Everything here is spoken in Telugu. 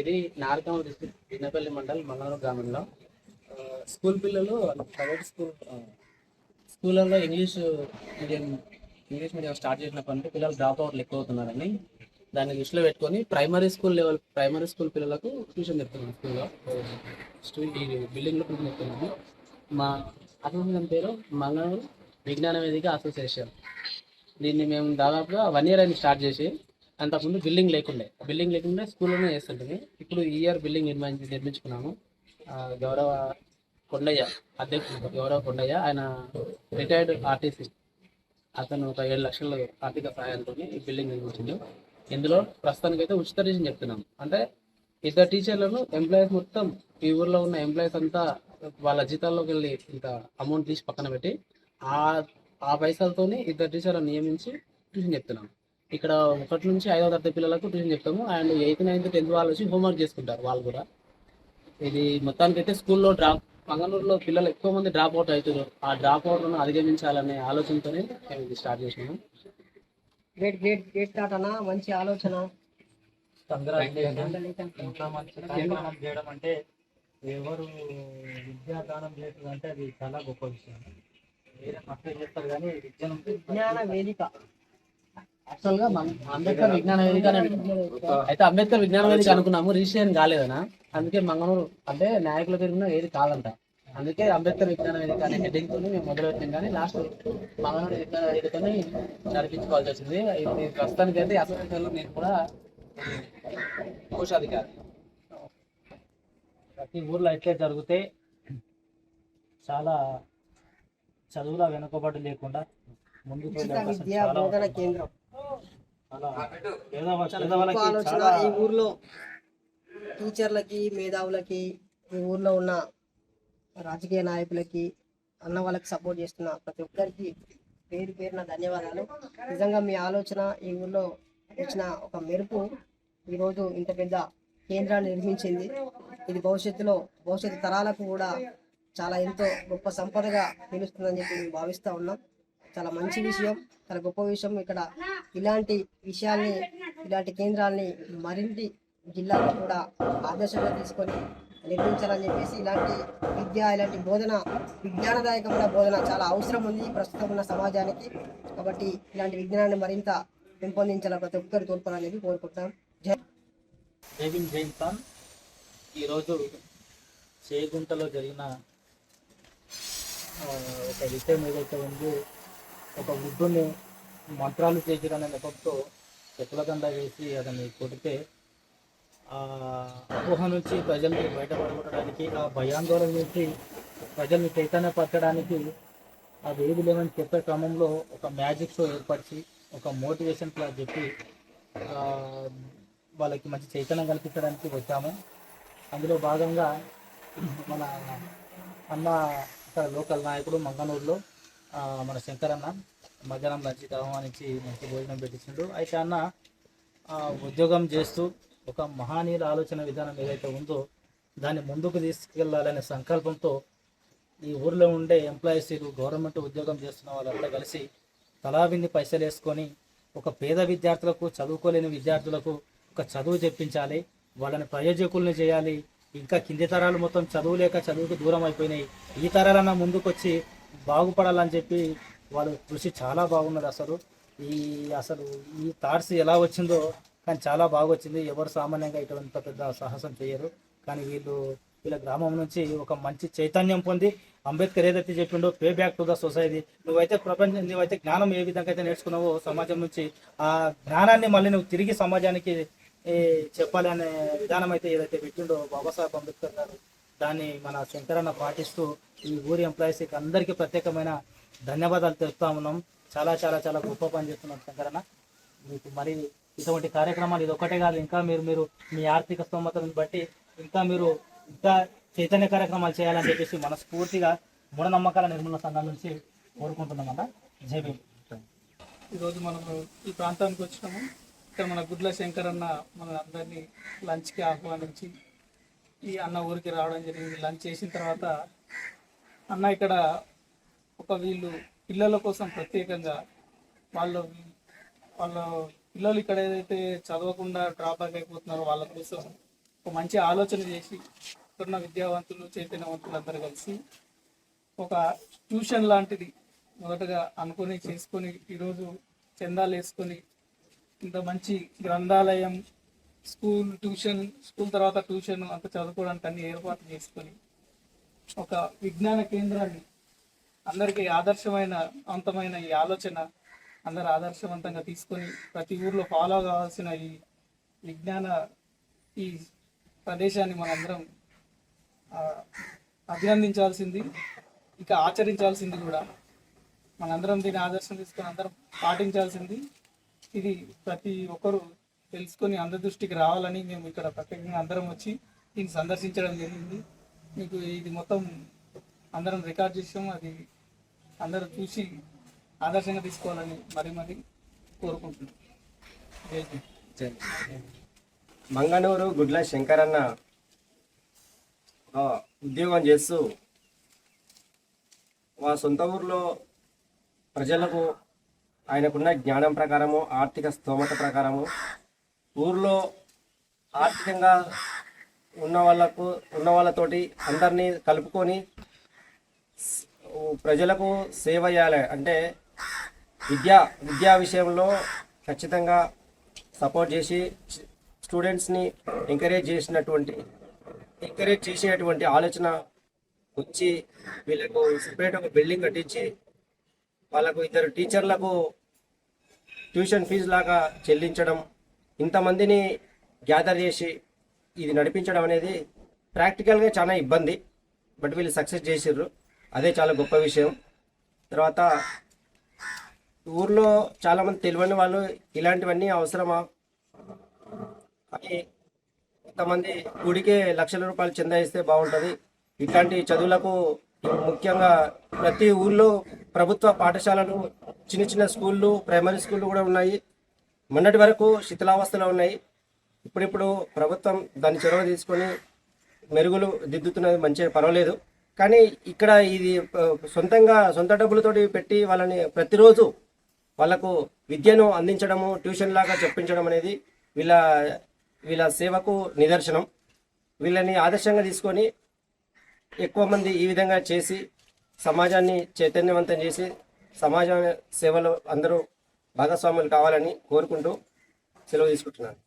ఇది నారకం డిస్ట్రిక్ట్ చిన్నపల్లి మండలం మంగళూరు గ్రామంలో. స్కూల్ పిల్లలు ప్రైవేట్ స్కూల్ స్కూళ్ళల్లో English medium English medium start చేసినప్పటి నుండి పిల్లలు డ్రాప్ అవుట్లు ఎక్కువ అవుతున్నారని దాన్ని దృష్టిలో పెట్టుకొని primary school level primary school పిల్లలకు ట్యూషన్ చెప్తున్నాం స్కూల్లో. ఈ బిల్డింగ్లో ట్యూషన్ చెప్తున్నాము మా అసోసియేషన్ పేరు మంగళూరు విజ్ఞాన వేదిక అసోసియేషన్. దీన్ని మేము దాదాపుగా వన్ ఇయర్ అయింది స్టార్ట్ చేసి. అంతకుముందు బిల్డింగ్ లేకుండే. బిల్డింగ్ లేకుండే స్కూల్లోనే చేస్తుంటుంది ఇప్పుడు ఈ ఇయర్ బిల్డింగ్ నిర్మించి నిర్మించుకున్నాము. గౌరవ కొండయ్య అధ్యక్షుడు గౌరవ కొండయ్య. ఆయన రిటైర్డ్ ఆర్టీసీ. అతను ఒక ఏడు లక్షల ఆర్థిక సహాయంతో ఈ బిల్డింగ్ నిర్మించిండు. ఇందులో ప్రస్తుతానికైతే ఉచిత రీజన్ చెప్తున్నాం అంటే ఇద్దరు టీచర్లను ఎంప్లాయీస్ మొత్తం ఈ ఊర్లో ఉన్న ఎంప్లాయీస్ అంతా వాళ్ళ జీతాల్లోకి వెళ్ళి ఇంత అమౌంట్ తీసి పక్కన పెట్టి ఆ ఆ పైసలతోని ఇద్దరు టీచర్లను నియమించి ట్యూషన్ చెప్తున్నాం ఇక్కడ ఒకటి నుంచి ఐదో తరగతి పిల్లలకు ట్యూషన్ చెప్తాము. అండ్ ఎయిత్ నైన్త్ టెన్త్ వాళ్ళు వచ్చి హోంవర్క్ చేసుకుంటారు వాళ్ళు కూడా. ఇది మొత్తానికైతే స్కూల్లో డ్రాప్ మంగళూరులో పిల్లలు ఎక్కువ మంది డ్రాప్ అవుట్ అవుతారు ఆ డ్రాప్ అవుట్లను అధిగమించాలనే ఆలోచనతోనే మేము ఇది స్టార్ట్ చేసినాము. గ్రేట్ గ్రేట్ గ్రేట్ థాట్ అన్న. మంచి ఆలోచన. చేయడం అంటే ఎవరు విద్యాదానం చేస్తుంది అంటే అది చాలా గొప్ప విషయం. వేరే మస్తు చేస్తారు కానీ విద్యను విజ్ఞాన వేదిక యాక్చువల్గా మన- అంబేద్కర్ విజ్ఞాన వేదిక అయితే అంబేద్కర్ విజ్ఞాన వేదిక అనుకున్నాము రిజిస్ట్రేషన్ కాలేదనా? అందుకే మంగళూరు అంటే నాయకుల పేరున ఏది కాదంట. అందుకే అంబేద్కర్ విజ్ఞాన వేదిక అనే హెడ్డింగ్ తోని మేము మొదలుపెట్టాం కానీ లాస్ట్ మంగళూరు విజ్ఞాన వేదికని నడిపించుకోవాల్సి వచ్చింది. ప్రస్తుతానికి అయితే అసోసియేషన్లో నేను కూడా కోశాధికారి. ప్రతి ఊర్లో అయితే జరిగితే చాలా చదువుల వెనుకబడి లేకుండా ముందుకు వెళ్ళే అవకాశం చాలా ఆలోచన ఈ ఊర్లో టీచర్లకి మేధావులకి ఈ ఊర్లో ఉన్న రాజకీయ నాయకులకి అన్న వాళ్ళకి సపోర్ట్ చేస్తున్న ప్రతి ఒక్కరికి పేరు పేరున ధన్యవాదాలు. నిజంగా మీ ఆలోచన ఈ ఊర్లో వచ్చిన ఒక మెరుపు ఈరోజు ఇంత పెద్ద కేంద్రాన్ని నిర్మించింది. ఇది భవిష్యత్తులో భవిష్యత్తు తరాలకు కూడా చాలా ఎంతో గొప్ప సంపదగా నిలుస్తుందని చెప్పి మేము భావిస్తూ ఉన్నాం. చాలా మంచి విషయం చాలా గొప్ప విషయం. ఇక్కడ ఇలాంటి విషయాల్ని ఇలాంటి కేంద్రాల్ని మరింటి జిల్లాలో కూడా ఆదర్శంగా తీసుకొని నిర్మించాలని చెప్పేసి ఇలాంటి విద్య ఇలాంటి బోధన విజ్ఞానదాయకమైన బోధన చాలా అవసరం ఉంది ప్రస్తుతం ఉన్న సమాజానికి. కాబట్టి ఇలాంటి విజ్ఞానాన్ని మరింత పెంపొందించాలని ప్రతి ఒక్కరు తోడ్పడాలని చెప్పి కోరుకుంటున్నాం. జై జైవిన్ జైన్ ఖాన్ ఈరోజు చేగుంటలో జరిగిన ఒక విషయం ఏదైతే ఉందో ఒక గుడ్డుని మంత్రాలు చేసిరనే నెపంతో చెప్పులదండ వేసి అతన్ని కొడితే ఆ అపోహ నుంచి ప్రజల్ని బయటపడగొట్టడానికి ఆ భయాందోళన నుంచి ప్రజల్ని చైతన్యపరచడానికి అది ఏది లేవని చెప్పే క్రమంలో ఒక మ్యాజిక్ షో ఏర్పరిచి ఒక మోటివేషన్ క్లాస్ చెప్పి వాళ్ళకి మంచి చైతన్యం కల్పించడానికి వచ్చాము. అందులో భాగంగా మన అన్న ఇక్కడ లోకల్ నాయకుడు మంగనూరులో మన శంకర్ అన్న మధ్యాహ్నం లంచ్కి ఆహ్వానించి మంచి భోజనం పెట్టించిండు. అయితే అన్న ఉద్యోగం చేస్తూ ఒక మహానీయుల ఆలోచన విధానం ఏదైతే ఉందో దాన్ని ముందుకు తీసుకెళ్ళాలనే సంకల్పంతో ఈ ఊర్లో ఉండే ఎంప్లాయీస్ గవర్నమెంట్ ఉద్యోగం చేస్తున్న వాళ్ళంతా కలిసి తలాబింది పైసలు వేసుకొని ఒక పేద విద్యార్థులకు చదువుకోలేని విద్యార్థులకు ఒక చదువు చెప్పించాలి. వాళ్ళని ప్రయోజకుల్ని చేయాలి. ఇంకా కింది తరాలు మొత్తం చదువు లేక చదువుకు దూరం అయిపోయినాయి. ఈ తరాలన్నా ముందుకొచ్చి బాగుపడాలని చెప్పి వాళ్ళు కృషి చాలా బాగున్నది అసలు. ఈ అసలు ఈ థాట్స్ ఎలా వచ్చిందో కానీ చాలా బాగా వచ్చింది ఎవరు సామాన్యంగా ఇటువంటి పెద్ద సాహసం చేయరు. కానీ వీళ్ళు వీళ్ళ గ్రామం నుంచి ఒక మంచి చైతన్యం పొంది అంబేద్కర్ ఏదైతే చెప్పిండో pay back to the society నువ్వైతే ప్రపంచం నువ్వైతే జ్ఞానం ఏ విధంగా అయితే నేర్చుకున్నావో సమాజం నుంచి ఆ జ్ఞానాన్ని మళ్ళీ నువ్వు తిరిగి సమాజానికి చెప్పాలనే చెప్పాలి అనే విధానం అయితే ఏదైతే పెట్టిండో బాబాసాహెబ్ అంబేద్కర్ గారు దాన్ని మన శంకరన్న పాటిస్తూ ఈ ఊరి ఎంప్లాయీస్కి అందరికీ ప్రత్యేకమైన ధన్యవాదాలు తెలుపుతా ఉన్నాం. చాలా చాలా చాలా గొప్ప పని చేస్తున్నాం శంకరన్న. మీకు మరి ఇటువంటి కార్యక్రమాలు ఇది ఒకటే కాదు. ఇంకా మీరు మీరు మీ ఆర్థిక స్తోమతను బట్టి ఇంకా మీరు ఇంకా చైతన్య కార్యక్రమాలు చేయాలని చెప్పేసి మనస్ఫూర్తిగా మూఢనమ్మకాల నిర్మూలన సంఘం నుంచి కోరుకుంటున్నామన్న జై ఈరోజు మనము ఈ ప్రాంతానికి వచ్చినాము. ఇక్కడ మన గుడ్ల శంకరన్న మన అందరినీ లంచ్కి ఆహ్వానించి ఈ అన్న ఊరికి రావడం జరిగింది. లంచ్ చేసిన తర్వాత అన్న ఇక్కడ ఒక వీళ్ళు పిల్లల కోసం ప్రత్యేకంగా వాళ్ళు వాళ్ళ పిల్లలు ఇక్కడ ఏదైతే చదవకుండా డ్రాప్ అయిపోతున్నారో వాళ్ళ కోసం ఒక మంచి ఆలోచన చేసి ఇక్కడున్న విద్యావంతులు చైతన్యవంతులు అందరూ కలిసి ఒక ట్యూషన్ లాంటిది మొదటగా అనుకొని చేసుకొని ఈరోజు చందాలు వేసుకొని ఇంత మంచి గ్రంథాలయం స్కూల్ ట్యూషన్ స్కూల్ తర్వాత ట్యూషన్ అంత చదువుకోవడానికి అన్ని ఏర్పాట్లు చేసుకొని ఒక విజ్ఞాన కేంద్రాన్ని అందరికీ ఆదర్శమైన అంతమైన ఈ ఆలోచన అందరు ఆదర్శవంతంగా తీసుకొని ప్రతి ఊర్లో ఫాలో కావాల్సిన ఈ విజ్ఞాన ఈ ప్రదేశాన్ని మనందరం అభినందించాల్సింది ఇక ఆచరించాల్సింది కూడా. మనందరం దీన్ని ఆదర్శం తీసుకొని అందరం పాటించాల్సింది. ఇది ప్రతి ఒక్కరూ తెలుసుకొని అందరి దృష్టికి రావాలని మేము ఇక్కడ ప్రత్యేకంగా అందరం వచ్చి దీన్ని సందర్శించడం జరిగింది. మీకు ఇది మొత్తం అందరం రికార్డ్ చేసాం అది అందరూ చూసి ఆదర్శంగా తీసుకోవాలని మరి మరి కోరుకుంటున్నాం. మంగళూరు మంగనూరు గుడ్ల శంకరన్న ఉద్యోగం చేస్తూ మా సొంత ఊర్లో ప్రజలకు ఆయనకున్న జ్ఞానం ప్రకారము ఆర్థిక స్తోమత ప్రకారము ఊర్లో ఆర్థికంగా ఉన్న వాళ్ళకు ఉన్న వాళ్ళతోటి అందరినీ కలుపుకొని ప్రజలకు సేవ చేయాలి. అంటే విద్యా విద్యా విషయంలో ఖచ్చితంగా సపోర్ట్ చేసి స్టూడెంట్స్ని ఎంకరేజ్ చేసినటువంటి ఎంకరేజ్ చేసేటువంటి ఆలోచన వచ్చి వీళ్ళకు సపరేట్ ఒక బిల్డింగ్ కట్టించి వాళ్ళకు ఇద్దరు టీచర్లకు ట్యూషన్ ఫీజు లాగా చెల్లించడం ఇంతమందిని గ్యాదర్ చేసి ఇది నడిపించడం అనేది ప్రాక్టికల్గా చాలా ఇబ్బంది బట్ వీళ్ళు సక్సెస్ చేసిర్రు. అదే చాలా గొప్ప విషయం. తర్వాత ఊర్లో చాలామంది తెలియని వాళ్ళు ఇలాంటివన్నీ అవసరమా? అని కొంతమంది గుడికే లక్షల రూపాయలు చెందాయిస్తే బాగుంటుంది. ఇట్లాంటి చదువులకు ముఖ్యంగా ప్రతి ఊర్లో ప్రభుత్వ పాఠశాలలు చిన్న చిన్న స్కూళ్ళు ప్రైమరీ స్కూళ్ళు కూడా ఉన్నాయి. మొన్నటి వరకు శిథిలావస్థలో ఉన్నాయి. ఇప్పుడిప్పుడు ప్రభుత్వం దాన్ని చొరవ తీసుకొని మెరుగులు దిద్దుతున్నది మంచిగా పర్వాలేదు. కానీ ఇక్కడ ఇది సొంతంగా సొంత డబ్బులతోటి పెట్టి వాళ్ళని ప్రతిరోజు వాళ్ళకు విద్యను అందించడము ట్యూషన్ లాగా చెప్పించడం అనేది వీళ్ళ వీళ్ళ సేవకు నిదర్శనం. వీళ్ళని ఆదర్శంగా తీసుకొని ఎక్కువ మంది ఈ విధంగా చేసి సమాజాన్ని చైతన్యవంతం చేసి సమాజ సేవలో అందరూ భాగస్వాములు కావాలని కోరుకుంటూ సెలవు తీసుకుంటున్నాను.